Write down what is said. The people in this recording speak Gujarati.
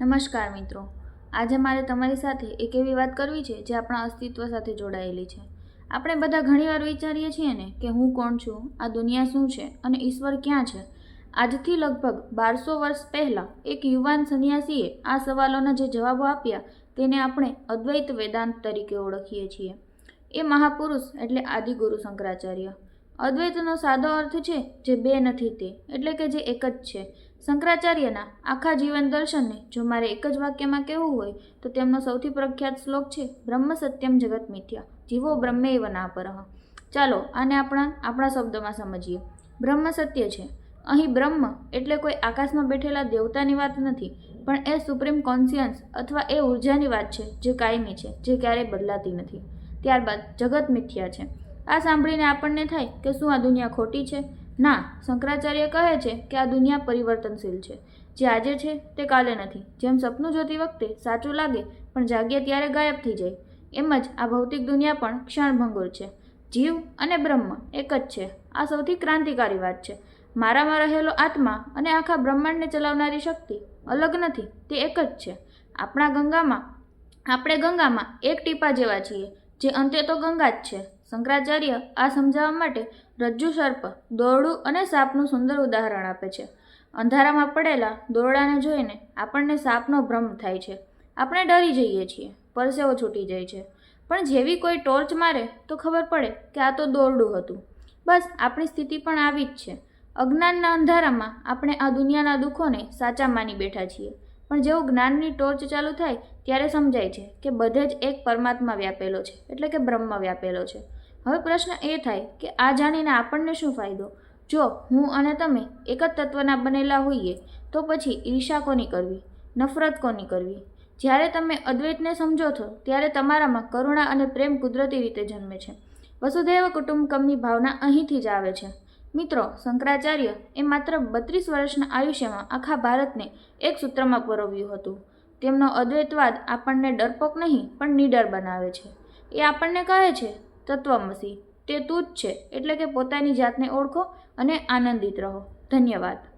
નમસ્કાર મિત્રો. આજે મારે તમારી સાથે એક એવી વાત કરવી છે જે આપણા અસ્તિત્વ સાથે જોડાયેલી છે. આપણે બધા ઘણીવાર વિચારીએ છીએ ને કે હું કોણ છું, આ દુનિયા શું છે અને ઈશ્વર ક્યાં છે? આજથી લગભગ બારસો વર્ષ પહેલાં એક યુવાન સંન્યાસીએ આ સવાલોના જે જવાબો આપ્યા તેને આપણે અદ્વૈત વેદાંત તરીકે ઓળખીએ છીએ. એ મહાપુરુષ એટલે આદિગુરુ શંકરાચાર્ય. અદ્વૈતનો સાદો અર્થ છે જે બે નથી તે, એટલે કે જે એક જ છે. શંકરાચાર્યના આખા જીવન દર્શનને જો મારે એક જ વાક્યમાં કહેવું હોય, તો તેમનો સૌથી પ્રખ્યાત શ્લોક છે, બ્રહ્મ સત્યમ જગત મિથ્યા, જીવો બ્રહ્મૈવ ના પરહ ચાલો આને આપણા આપણા શબ્દોમાં સમજીએ. બ્રહ્મ સત્ય છે. અહીં બ્રહ્મ એટલે કોઈ આકાશમાં બેઠેલા દેવતાની વાત નથી, પણ એ સુપ્રીમ કોન્સિયન્સ અથવા એ ઉર્જાની વાત છે, જે કાયમી છે, જે ક્યારેય બદલાતી નથી. ત્યારબાદ જગત મિથ્યા છે. આ સાંભળીને આપણને થાય કે શું આ દુનિયા ખોટી છે? ના, શંકરાચાર્ય કહે છે કે આ દુનિયા પરિવર્તનશીલ છે. જે આજે છે તે કાલે નથી. જેમ સપનું જોતી વખતે સાચું લાગે, પણ જાગ્યા ત્યારે ગાયબ થઈ જાય. એમ જ આ ભૌતિક દુનિયા પણ ક્ષણભંગુર છે. જીવ અને બ્રહ્મ એક જ છે. આ સૌથી ક્રાંતિકારી વાત છે. મારામાં રહેલો આત્મા અને આખા બ્રહ્માંડને ચલાવનારી શક્તિ અલગ નથી, તે એક જ છે. આપણા ગંગામાં, આપણે ગંગામાં એક ટીપા જેવા છીએ, જે અંતે તો ગંગા જ છે. શંકરાચાર્ય આ સમજાવવા માટે રજ્જુ સર્પ, દોરડું અને સાપનું સુંદર ઉદાહરણ આપે છે. અંધારામાં પડેલા દોરડાને જોઈને આપણને સાપનો ભ્રમ થાય છે. આપણે ડરી જઈએ છીએ, પરસેવો છૂટી જાય છે. પણ જેવી કોઈ ટોર્ચ મારે તો ખબર પડે કે આ તો દોરડું હતું. બસ, આપણી સ્થિતિ પણ આવી જ છે. અજ્ઞાનના અંધારામાં આપણે આ દુનિયાના દુઃખોને સાચા માની બેઠા છીએ. પણ જેવું જ્ઞાનની ટોર્ચ ચાલુ થાય, ત્યારે સમજાય છે કે બધે જ એક પરમાત્મા વ્યાપેલો છે, એટલે કે બ્રહ્મ વ્યાપેલો છે. હવે પ્રશ્ન એ થાય કે આ જાણીને આપણને શું ફાયદો? જો હું અને તમે એક જ તત્વના બનેલા હોઈએ, તો પછી ઈર્ષા કોની કરવી? નફરત કોની કરવી? જ્યારે તમે અદ્વૈતને સમજો છો, ત્યારે તમારામાં કરુણા અને પ્રેમ કુદરતી રીતે જન્મે છે. વસુધૈવ કુટુંબકમની ભાવના અહીંથી જ આવે છે. મિત્રો, શંકરાચાર્ય એ માત્ર બત્રીસ વર્ષના આયુષ્યમાં આખા ભારતને એક સૂત્રમાં પરોવ્યું હતું. તેમનો અદ્વૈતવાદ આપણને ડરપોક નહીં, પણ નીડર બનાવે છે. એ આપણને કહે છે તત્વમસી. તે તું જ છે એટલે કે પોતાની જાતને ઓળખો અને આનંદિત રહો. ધન્યવાદ.